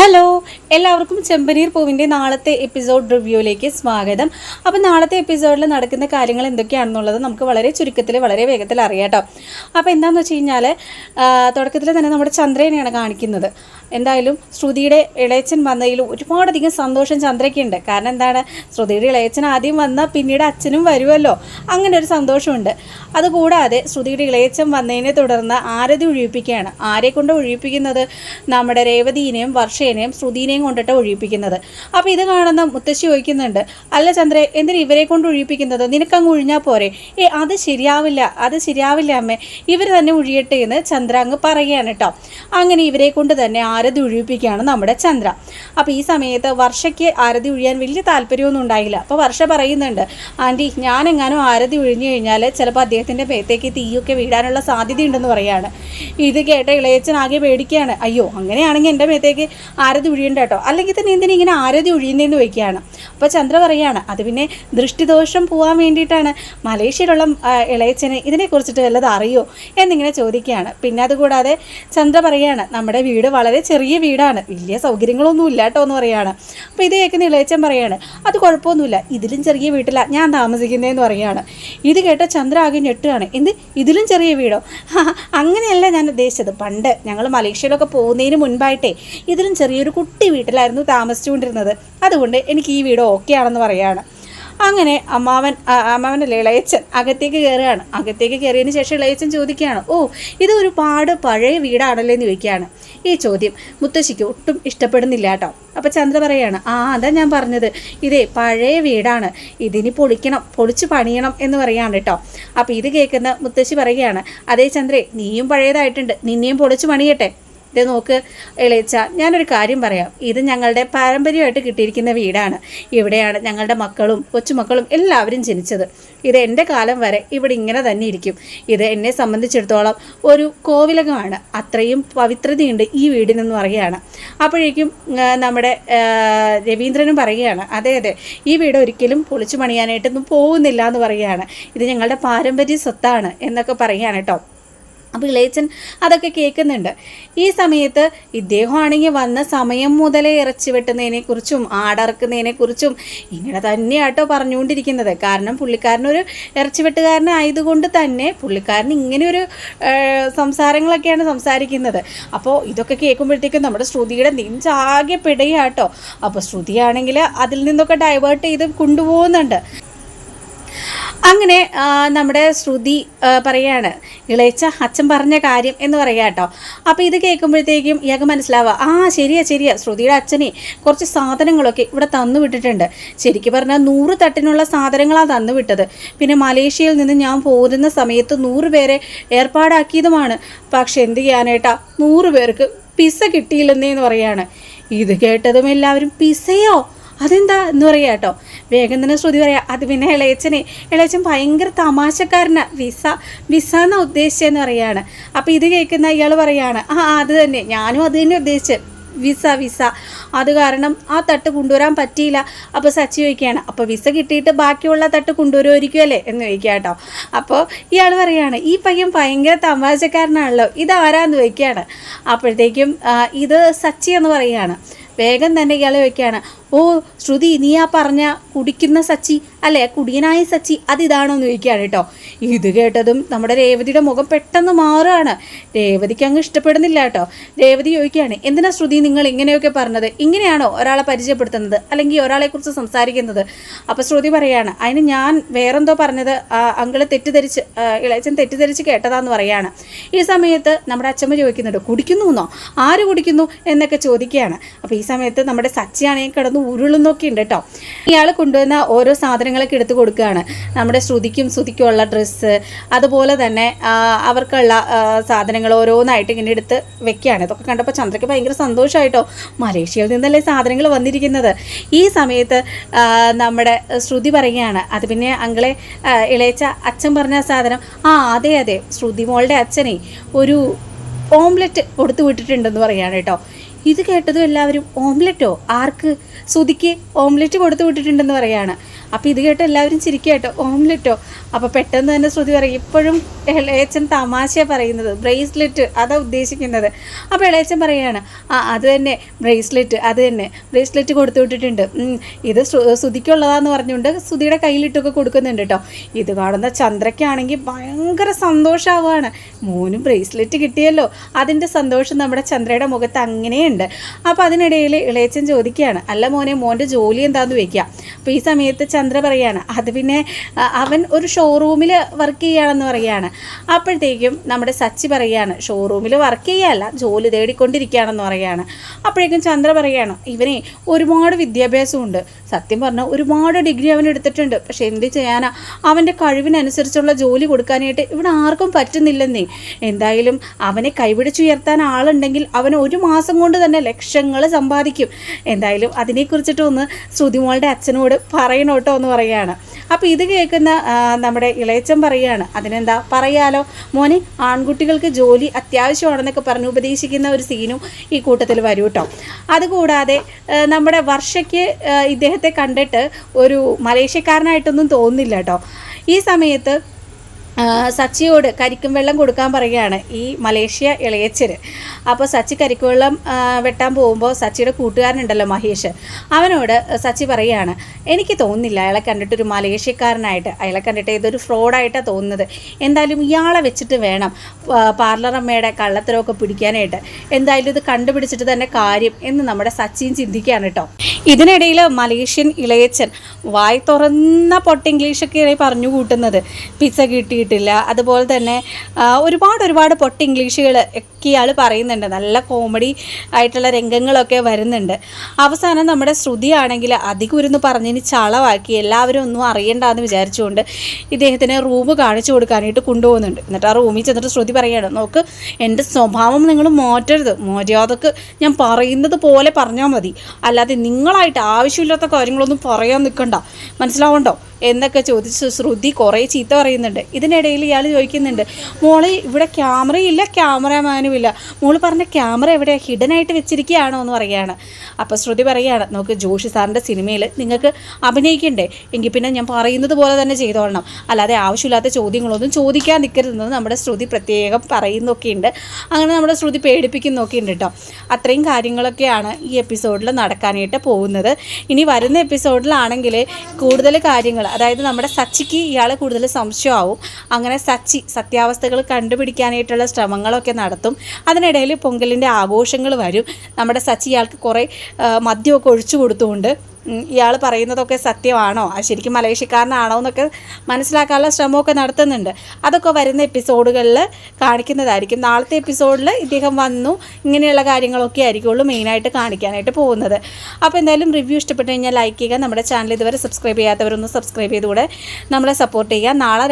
Hello എല്ലാവർക്കും ചെമ്പനീർ പൂവിന്റെ നാളത്തെ എപ്പിസോഡ് റിവ്യൂയിലേക്ക് സ്വാഗതം. അപ്പോൾ നാളത്തെ എപ്പിസോഡിൽ നടക്കുന്ന കാര്യങ്ങൾ എന്തൊക്കെയാണെന്നുള്ളത് നമുക്ക് വളരെ ചുരുക്കത്തിൽ വളരെ വേഗത്തിൽ അറിയാട്ടോ അപ്പോൾ എന്താണെന്ന് വെച്ച് കഴിഞ്ഞാൽ തുടക്കത്തിൽ തന്നെ നമ്മുടെ ചന്ദ്രനെയാണ് കാണിക്കുന്നത്. എന്തായാലും ശ്രുതിയുടെ ഇളയച്ചൻ വന്നതിൽ ഒരുപാടധികം സന്തോഷം ചന്ദ്രയ്ക്കുണ്ട് കാരണം എന്താണ്? ശ്രുതിയുടെ ഇളയച്ചൻ ആദ്യം വന്നാൽ പിന്നീട് അച്ഛനും വരുമല്ലോ അങ്ങനെ ഒരു സന്തോഷമുണ്ട്. അതുകൂടാതെ ശ്രുതിയുടെ ഇളയച്ചൻ വന്നതിനെ തുടർന്ന് ആരതി ഒഴിപ്പിക്കുകയാണ് ആരെ കൊണ്ട് ഒഴിപ്പിക്കുന്നത് നമ്മുടെ രേവതീനെയും വർഷേനെയും ശ്രുതിനെയും കൊണ്ടിട്ട് ഒഴിപ്പിക്കുന്നത്. അപ്പോൾ ഇത് കാണുന്ന മുത്തശ്ശി ചോദിക്കുന്നുണ്ട് അല്ല ചന്ദ്രേ എന്തിനാ ഇവരെ കൊണ്ട് ഒഴിപ്പിക്കുന്നത്? നിനക്കങ്ങ് ഒഴിഞ്ഞാൽ പോരെ. ഏ അത് ശരിയാവില്ല അത് ശരിയാവില്ല അമ്മേ. ഇവർ തന്നെ ഒഴിയട്ടെ എന്ന് ചന്ദ്ര അങ്ങ് പറയുകയാണ് കേട്ടോ അങ്ങനെ ഇവരെ കൊണ്ട് തന്നെ ആരതി ഒഴിപ്പിക്കുകയാണ് നമ്മുടെ ചന്ദ്ര. അപ്പോൾ ഈ സമയത്ത് വർഷയ്ക്ക് ആരതി ഒഴിയാൻ വലിയ താല്പര്യമൊന്നും ഉണ്ടായില്ല. അപ്പോൾ വർഷ പറയുന്നുണ്ട് ആന്റി ഞാനെങ്ങാനും ആരതി ഒഴിഞ്ഞു കഴിഞ്ഞാൽ ചിലപ്പോൾ അദ്ദേഹത്തിന്റെ മേത്തേക്ക് തീയൊക്കെ വീഴാനുള്ള സാധ്യതയുണ്ടെന്ന് പറയാണ്. ഇത് കേട്ട ഇളയച്ചൻ ആകെ പേടിക്കുകയാണ് അയ്യോ അങ്ങനെയാണെങ്കിൽ എന്റെ മേത്തേക്ക് ആരതി ഒഴിയണ്ട കേട്ടോ. അല്ലെങ്കിൽ തന്നെ എന്തിനാ ഇങ്ങനെ ആരതി ഒഴിയുന്നതെന്ന് വയ്ക്കുകയാണ് അപ്പോൾ ചന്ദ്ര പറയാണ് അത് പിന്നെ ദൃഷ്ടിദോഷം പോകാൻ വേണ്ടിയിട്ടാണ്. മലേഷ്യയിലുള്ള ഇളയച്ചനെ ഇതിനെക്കുറിച്ചിട്ട് വല്ലത് അറിയോ? എന്നിങ്ങനെ ചോദിക്കുകയാണ്. പിന്നെ അതുകൂടാതെ ചന്ദ്ര പറയാണ് നമ്മുടെ വീട് വളരെ ചെറിയ വീടാണ്. വലിയ സൗകര്യങ്ങളൊന്നും ഇല്ല കേട്ടോ എന്ന് പറയാണ്. അപ്പോൾ ഇത് കേൾക്കുന്ന ഇളയച്ചൻ പറയാണ് അത് കുഴപ്പമൊന്നുമില്ല. ഇതിലും ചെറിയ വീട്ടില ഞാൻ താമസിക്കുന്നതെന്ന് പറയാണ്. ഇത് കേട്ട ചന്ദ്ര ആകെ ഞെട്ടുകയാണ്. എന്ത്? ഇതിലും ചെറിയ വീടോ? അങ്ങനെയല്ല ഞാൻ ഉദ്ദേശിച്ചത്. പണ്ട് ഞങ്ങൾ മലേഷ്യയിലൊക്കെ പോകുന്നതിന് മുൻപായിട്ടേ ഇതിലും ചെറിയൊരു കുട്ടി വീട്ടിലായിരുന്നു താമസിച്ചുകൊണ്ടിരുന്നത്. അതുകൊണ്ട് എനിക്ക് ഈ വീട് ഓക്കെ ആണെന്ന് പറയാണ്. അങ്ങനെ അമ്മാവൻ അമ്മാവനല്ലേ ഇളയച്ചൻ അകത്തേക്ക് കയറുകയാണ്. അകത്തേക്ക് കയറിയതിന് ശേഷം ഇളയച്ചൻ ചോദിക്കുകയാണ് ഓ ഇത് ഒരുപാട് പഴയ വീടാണല്ലോ? എന്ന് ചോദിക്കുകയാണ്. ഈ ചോദ്യം മുത്തശ്ശിക്ക് ഒട്ടും ഇഷ്ടപ്പെടുന്നില്ല കേട്ടോ. അപ്പോൾ ചന്ദ്ര പറയാണ് ആ അതാ ഞാൻ പറഞ്ഞത്. ഇതേ പഴയ വീടാണ്. ഇതിനി പൊളിക്കണം പൊളിച്ച് പണിയണം എന്ന് പറയാണ് കേട്ടോ. അപ്പോൾ ഇത് കേൾക്കുന്ന മുത്തശ്ശി പറയുകയാണ് അതേ ചന്ദ്രേ നീയും പഴയതായിട്ടുണ്ട്. നിന്നെയും പൊളിച്ച് പണിയട്ടെ. ഇത് നോക്ക് ഇളയച്ച ഞാനൊരു കാര്യം പറയാം. ഇത് ഞങ്ങളുടെ പാരമ്പര്യമായിട്ട് കിട്ടിയിരിക്കുന്ന വീടാണ്. ഇവിടെയാണ് ഞങ്ങളുടെ മക്കളും കൊച്ചുമക്കളും എല്ലാവരും ജനിച്ചത്. ഇത് എന്റെ കാലം വരെ ഇവിടെ ഇങ്ങനെ തന്നെ ഇരിക്കും. ഇത് എന്നെ സംബന്ധിച്ചിടത്തോളം ഒരു കോവിലകമാണ്. അത്രയും പവിത്രതയുണ്ട് ഈ വീടിനെന്ന് പറയുകയാണ്. അപ്പോഴേക്കും നമ്മുടെ രവീന്ദ്രനും പറയുകയാണ് അതെ അതെ ഈ വീട് ഒരിക്കലും പൊളിച്ചു പണിയാനായിട്ടൊന്നും പോകുന്നില്ല എന്ന് പറയുകയാണ്. ഇത് ഞങ്ങളുടെ പാരമ്പര്യ സ്വത്താണ് എന്നൊക്കെ പറയുകയാണ് കേട്ടോ. അപ്പോൾ ഇളയച്ചൻ അതൊക്കെ കേൾക്കുന്നുണ്ട്. ഈ സമയത്ത് ഇദ്ദേഹമാണെങ്കിൽ വന്ന സമയം മുതലേ ഇറച്ചി വെട്ടുന്നതിനെക്കുറിച്ചും ആടറക്കുന്നതിനെക്കുറിച്ചും ഇങ്ങനെ തന്നെയാട്ടോ പറഞ്ഞുകൊണ്ടിരിക്കുന്നത്. കാരണം പുള്ളിക്കാരനൊരു ഇറച്ചി വെട്ടുകാരനായതുകൊണ്ട് തന്നെ പുള്ളിക്കാരൻ ഇങ്ങനെയൊരു സംസാരങ്ങളൊക്കെയാണ് സംസാരിക്കുന്നത്. അപ്പോൾ ഇതൊക്കെ കേൾക്കുമ്പോഴത്തേക്കും നമ്മുടെ ശ്രുതിയുടെ നെഞ്ചാകെ പിടയാട്ടോ. അപ്പോൾ ശ്രുതിയാണെങ്കിൽ അതിൽ നിന്നൊക്കെ ഡൈവേർട്ട് ചെയ്ത് കൊണ്ടുപോകുന്നുണ്ട്. അങ്ങനെ നമ്മുടെ ശ്രുതി പറയാണ് ഇളയച്ച അച്ഛൻ പറഞ്ഞ കാര്യം എന്ന് പറയാം കേട്ടോ അപ്പോൾ ഇത് കേൾക്കുമ്പോഴത്തേക്കും ഇയാൾക്ക് മനസ്സിലാവുക ആ ശരിയാ ശരിയാ ശ്രുതിയുടെ അച്ഛനെ കുറച്ച് സാധനങ്ങളൊക്കെ ഇവിടെ തന്നു വിട്ടിട്ടുണ്ട്. ശരിക്കും പറഞ്ഞാൽ നൂറ് തട്ടിനുള്ള സാധനങ്ങളാണ് തന്നു വിട്ടത്. പിന്നെ മലേഷ്യയിൽ നിന്ന് ഞാൻ പോരുന്ന സമയത്ത് നൂറ് പേരെ ഏർപ്പാടാക്കിയതുമാണ്. പക്ഷെ എന്ത് ചെയ്യാനേട്ടാ നൂറ് പേർക്ക് പിസ കിട്ടിയില്ലെന്നേന്ന് പറയാണ്. ഇത് കേട്ടതും എല്ലാവരും പിസയോ? അതെന്താ? എന്ന് പറയാം കേട്ടോ വേഗം തന്നെ ശ്രുതി പറയാം. അത് പിന്നെ ഇളയച്ചനെ. ഇളയച്ചൻ ഭയങ്കര തമാശക്കാരനാ. വിസ വിസ എന്നാ ഉദ്ദേശിച്ചതെന്ന് പറയാണ്. അപ്പോൾ ഇത് കേൾക്കുന്ന ഇയാൾ പറയാണ് ആ അത് തന്നെ. ഞാനും അത് തന്നെ ഉദ്ദേശിച്ചത് വിസ വിസ. അത് കാരണം ആ തട്ട് കൊണ്ടുവരാൻ പറ്റിയില്ല. അപ്പോൾ സച്ചി ചോദിക്കുകയാണ് അപ്പോൾ വിസ കിട്ടിയിട്ട് ബാക്കിയുള്ള തട്ട് കൊണ്ടുവരുമായിരിക്കും അല്ലേ? എന്ന് ചോദിക്കുക കേട്ടോ. അപ്പോൾ ഇയാൾ പറയുകയാണ് ഈ പയ്യൻ ഭയങ്കര തമാശക്കാരനാണല്ലോ. ഇതാരാന്ന് ചോദിക്കുകയാണ്. അപ്പോഴത്തേക്കും ഇത് സച്ചി എന്ന് പറയുകയാണ്. വേഗം തന്നെ ഇയാൾ ചോദിക്കുകയാണ് ഓ ശ്രുതി നീ ആ പറഞ്ഞ കുടിക്കുന്ന സച്ചി അല്ലെ? കുടിയനായ സച്ചി അതിതാണോ എന്ന് ചോദിക്കുകയാണ് കേട്ടോ. ഇത് കേട്ടതും നമ്മുടെ രേവതിയുടെ മുഖം പെട്ടെന്ന് മാറുകയാണ്. രേവതിക്ക് അങ്ങ് ഇഷ്ടപ്പെടുന്നില്ല കേട്ടോ. രേവതി ചോദിക്കുകയാണ് എന്തിനാ ശ്രുതി നിങ്ങൾ ഇങ്ങനെയൊക്കെ പറഞ്ഞത്? ഇങ്ങനെയാണോ ഒരാളെ പരിചയപ്പെടുത്തുന്നത്? അല്ലെങ്കിൽ ഒരാളെക്കുറിച്ച് സംസാരിക്കുന്നത്? അപ്പോൾ ശ്രുതി പറയാണ് അതിന് ഞാൻ വേറെന്തോ പറഞ്ഞത് അങ്കിൾ തെറ്റിദ്ധരിച്ച് ഇളയച്ചൻ തെറ്റിദ്ധരിച്ച് കേട്ടതാന്ന് പറയാണ്. ഈ സമയത്ത് നമ്മുടെ അച്ഛമ്മ ചോദിക്കുന്നുണ്ട് കുടിക്കുന്നു എന്നോ? ആര് കുടിക്കുന്നു? എന്നൊക്കെ ചോദിക്കുകയാണ്. അപ്പോൾ ഈ സമയത്ത് നമ്മുടെ സച്ചിയാണെങ്കിൽ കിടന്ന് ഉരുളുന്നൊക്കെ ഉണ്ട് കേട്ടോ. ഇയാൾ കൊണ്ടുവന്ന ഓരോ സാധനങ്ങളൊക്കെ എടുത്തു കൊടുക്കുകയാണ്. നമ്മുടെ ശ്രുതിക്കും ശ്രുതിക്കുമുള്ള ഡ്രസ്സ് അതുപോലെ തന്നെ അവർക്കുള്ള സാധനങ്ങൾ ഓരോന്നായിട്ട് ഇങ്ങനെ എടുത്ത് വെക്കുകയാണ്. ഇതൊക്കെ കണ്ടപ്പോൾ ചന്ദ്രയ്ക്ക് ഭയങ്കര സന്തോഷമായിട്ടോ മലേഷ്യയിൽ നിന്നല്ലേ സാധനങ്ങൾ വന്നിരിക്കുന്നത്? ഈ സമയത്ത് നമ്മുടെ ശ്രുതി പറയുകയാണ് അത് പിന്നെ അങ്കളെ ഇളയച്ച അച്ഛൻ പറഞ്ഞ സാധനം. ആ അതെ അതെ. ശ്രുതി മോളുടെ അച്ഛനെ ഒരു ഓംലെറ്റ് കൊടുത്തു വിട്ടിട്ടുണ്ടെന്ന് പറയുകയാണ് കേട്ടോ. ഇത് കേട്ടതും എല്ലാവരും ഓംലെറ്റോ? ആർക്ക്? സുതിക്ക് ഓംലെറ്റ് കൊടുത്തു വിട്ടിട്ടുണ്ടെന്ന് പറയാണ്. അപ്പോൾ ഇത് കേട്ട് എല്ലാവരും ചിരിക്കട്ടോ ഓംലെറ്റോ? അപ്പോൾ പെട്ടെന്ന് തന്നെ ശ്രുതി പറയും ഇപ്പോഴും ഇളയച്ചൻ തമാശ പറയുന്നത് ബ്രേസ്ലെറ്റ് അതാ ഉദ്ദേശിക്കുന്നത്. അപ്പോൾ ഇളയച്ചൻ പറയാണ് ആ അത് തന്നെ ബ്രേസ്ലെറ്റ് അത് തന്നെ ബ്രേസ്ലെറ്റ് കൊടുത്തു വിട്ടിട്ടുണ്ട്. ഇത് ശ്രു- ശ്രുതിക്കുള്ളതാന്ന് പറഞ്ഞുകൊണ്ട് ശ്രുതിയുടെ കയ്യിലിട്ടൊക്കെ കൊടുക്കുന്നുണ്ട് കേട്ടോ. ഇത് കാണുന്ന ചന്ദ്രയ്ക്കാണെങ്കിൽ ഭയങ്കര സന്തോഷമാവുകയാണ് മോനും ബ്രേസ്ലെറ്റ് കിട്ടിയല്ലോ. അതിന്റെ സന്തോഷം നമ്മുടെ ചന്ദ്രയുടെ മുഖത്ത് അങ്ങനെയുണ്ട് അപ്പോൾ അതിനിടയിൽ ഇളയച്ചൻ ചോദിക്കുകയാണ് അല്ല മോനെ മോന്റെ ജോലി എന്താന്ന് വെക്കുക അപ്പോൾ ഈ സമയത്ത് ചന്ദ്ര പറയാണ് അത് പിന്നെ അവൻ ഒരു ഷോറൂമിൽ വർക്ക് ചെയ്യുകയാണെന്ന് പറയുകയാണ് അപ്പോഴത്തേക്കും നമ്മുടെ സച്ചി പറയുകയാണ് ഷോറൂമിൽ വർക്ക് ചെയ്യുകയല്ല ജോലി തേടിക്കൊണ്ടിരിക്കുകയാണെന്ന് പറയുകയാണ് അപ്പോഴേക്കും ചന്ദ്ര പറയുകയാണ് ഇവനെ ഒരുപാട് വിദ്യാഭ്യാസമുണ്ട്. സത്യം പറഞ്ഞാൽ ഒരുപാട് ഡിഗ്രി അവൻ എടുത്തിട്ടുണ്ട്. പക്ഷെ എന്ത് ചെയ്യാനാ? അവന്റെ കഴിവിനനുസരിച്ചുള്ള ജോലി കൊടുക്കാനായിട്ട് ഇവിടെ ആർക്കും പറ്റുന്നില്ലെന്നേ. എന്തായാലും അവനെ കൈപിടിച്ചുയർത്താൻ ആളുണ്ടെങ്കിൽ അവൻ ഒരു മാസം കൊണ്ട് തന്നെ ലക്ഷങ്ങൾ സമ്പാദിക്കും. എന്തായാലും അതിനെക്കുറിച്ചിട്ടൊന്ന് ശ്രുതിമോളുടെ അച്ഛനോട് പറയണോട്ടോ എന്ന് പറയുകയാണ്. അപ്പോൾ ഇത് കേൾക്കുന്ന നമ്മുടെ ഇളയച്ചൻ പറയുകയാണ്. അതിനെന്താ പറയാലോ? മോനെ ആൺകുട്ടികൾക്ക് ജോലി അത്യാവശ്യമാണെന്നൊക്കെ പറഞ്ഞ് ഉപദേശിക്കുന്ന ഒരു സീനും ഈ കൂട്ടത്തിൽ വരും കേട്ടോ. അതുകൂടാതെ നമ്മുടെ വർഷയ്ക്ക് ഇദ്ദേഹത്തെ കണ്ടിട്ട് ഒരു മലേഷ്യക്കാരനായിട്ടൊന്നും തോന്നുന്നില്ല കേട്ടോ. ഈ സമയത്ത് സച്ചിയോട് കരിക്കും വെള്ളം കൊടുക്കാൻ പറയുകയാണ് ഈ മലേഷ്യ ഇളയച്ചന്. അപ്പോൾ സച്ചി കരിക്കും വെള്ളം വെട്ടാൻ പോകുമ്പോൾ സച്ചിയുടെ കൂട്ടുകാരനുണ്ടല്ലോ മഹേഷ്. അവനോട് സച്ചി പറയുകയാണ് എനിക്ക് തോന്നുന്നില്ല അയാളെ കണ്ടിട്ടൊരു മലേഷ്യക്കാരനായിട്ട് അയാളെ കണ്ടിട്ട് ഇതൊരു ഫ്രോഡായിട്ടാണ് തോന്നുന്നത്. എന്തായാലും ഇയാളെ വെച്ചിട്ട് വേണം പാർലർ അമ്മയുടെ കള്ളത്തരമൊക്കെ പിടിക്കാനായിട്ട്. എന്തായാലും ഇത് കണ്ടുപിടിച്ചിട്ട് തന്നെ കാര്യം എന്ന് നമ്മുടെ സച്ചിൻ ചിന്തിക്കുകയാണ് കേട്ടോ. ഇതിനിടയിൽ മലേഷ്യൻ ഇളയച്ചൻ വായി തുറന്ന പൊട്ട ഇംഗ്ലീഷൊക്കെ പറഞ്ഞു കൂട്ടുന്നത്. പിസ്സ കിട്ടിയിട്ടില്ല. അതുപോലെ തന്നെ ഒരുപാട് ഒരുപാട് പൊട്ട ഇംഗ്ലീഷുകൾ ഇയാൾ പറയുന്നുണ്ട്. നല്ല കോമഡി ആയിട്ടുള്ള രംഗങ്ങളൊക്കെ വരുന്നുണ്ട്. അവസാനം നമ്മുടെ ശ്രുതിയാണെങ്കിൽ അധികം ഇരുന്ന് പറഞ്ഞതിന് ചളവാക്കി. എല്ലാവരും ഒന്നും അറിയണ്ടെന്ന് വിചാരിച്ചുകൊണ്ട് ഇദ്ദേഹത്തിന് റൂം കാണിച്ചു കൊടുക്കാനായിട്ട് കൊണ്ടുപോകുന്നുണ്ട്. എന്നിട്ട് ആ റൂമിൽ ചെന്നിട്ട് ശ്രുതി പറയണം നോക്ക് എന്റെ സ്വഭാവം നിങ്ങൾ മാറ്റരുത്. മര്യാദയ്ക്ക് ഞാൻ പറയുന്നത് പോലെ പറഞ്ഞാൽ മതി. അല്ലാതെ നിങ്ങളായിട്ട് ആവശ്യമില്ലാത്ത കാര്യങ്ങളൊന്നും പറയാൻ നിൽക്കണ്ട മനസ്സിലാവണ്ടോ എന്നൊക്കെ ചോദിച്ച് ശ്രുതി കുറേ ചീത്ത പറയുന്നുണ്ട്. ഇതിനിടയിൽ ഇയാൾ ചോദിക്കുന്നുണ്ട് മോളെ ഇവിടെ ക്യാമറയില്ല ക്യാമറമാനും ഇല്ല. മോൾ പറഞ്ഞ ക്യാമറ എവിടെ ഹിഡൻ ആയിട്ട് വെച്ചിരിക്കുകയാണോ? എന്ന് പറയുകയാണ്. അപ്പോൾ ശ്രുതി പറയുകയാണ് നമുക്ക് ജോഷി സാറിന്റെ സിനിമയിൽ നിങ്ങൾക്ക് അഭിനയിക്കണ്ടേ? എങ്കിൽ പിന്നെ ഞാൻ പറയുന്നത് പോലെ തന്നെ ചെയ്തോളണം. അല്ലാതെ ആവശ്യമില്ലാത്ത ചോദ്യങ്ങളൊന്നും ചോദിക്കാൻ നിൽക്കരുതെന്ന് നമ്മുടെ ശ്രുതി പ്രത്യേകം പറയുന്നൊക്കെയുണ്ട്. അങ്ങനെ നമ്മുടെ ശ്രുതി പേടിപ്പിക്കുന്നൊക്കെയുണ്ട് കേട്ടോ. അത്രയും കാര്യങ്ങളൊക്കെയാണ് ഈ എപ്പിസോഡിൽ നടക്കാനായിട്ട് പോകുന്നത്. ഇനി വരുന്ന എപ്പിസോഡിലാണെങ്കിൽ കൂടുതൽ കാര്യങ്ങൾ അതായത് നമ്മുടെ സച്ചിക്ക് ഇയാൾ കൂടുതൽ സംശയമാവും. അങ്ങനെ സച്ചി സത്യാവസ്ഥകൾ കണ്ടുപിടിക്കാനായിട്ടുള്ള ശ്രമങ്ങളൊക്കെ നടത്തും. അതിനിടയിൽ പൊങ്കലിന്റെ ആഘോഷങ്ങൾ വരും. നമ്മുടെ സച്ചി ഇയാൾക്ക് കുറേ മദ്യമൊക്കെ ഒഴിച്ചു കൊടുത്തുകൊണ്ട് ഇയാൾ പറയുന്നതൊക്കെ സത്യമാണോ? അത് ശരിക്കും മലേഷ്യക്കാരനാണോ എന്നൊക്കെ മനസ്സിലാക്കാനുള്ള ശ്രമമൊക്കെ നടത്തുന്നുണ്ട്. അതൊക്കെ വരുന്ന എപ്പിസോഡുകളിൽ കാണിക്കുന്നതായിരിക്കും. നാളത്തെ എപ്പിസോഡിൽ ഇദ്ദേഹം വന്നു. ഇങ്ങനെയുള്ള കാര്യങ്ങളൊക്കെ ആയിരിക്കുള്ളൂ മെയിനായിട്ട് കാണിക്കാനായിട്ട് പോകുന്നത്. അപ്പോൾ എന്തായാലും റിവ്യൂ ഇഷ്ടപ്പെട്ടു കഴിഞ്ഞാൽ ലൈക്ക് ചെയ്യുക. നമ്മുടെ ചാനൽ ഇതുവരെ സബ്സ്ക്രൈബ് ചെയ്യാത്തവരൊന്ന് സബ്സ്ക്രൈബ് ചെയ്തുകൂടെ. നമ്മളെ സപ്പോർട്ട് ചെയ്യുക. നാളെ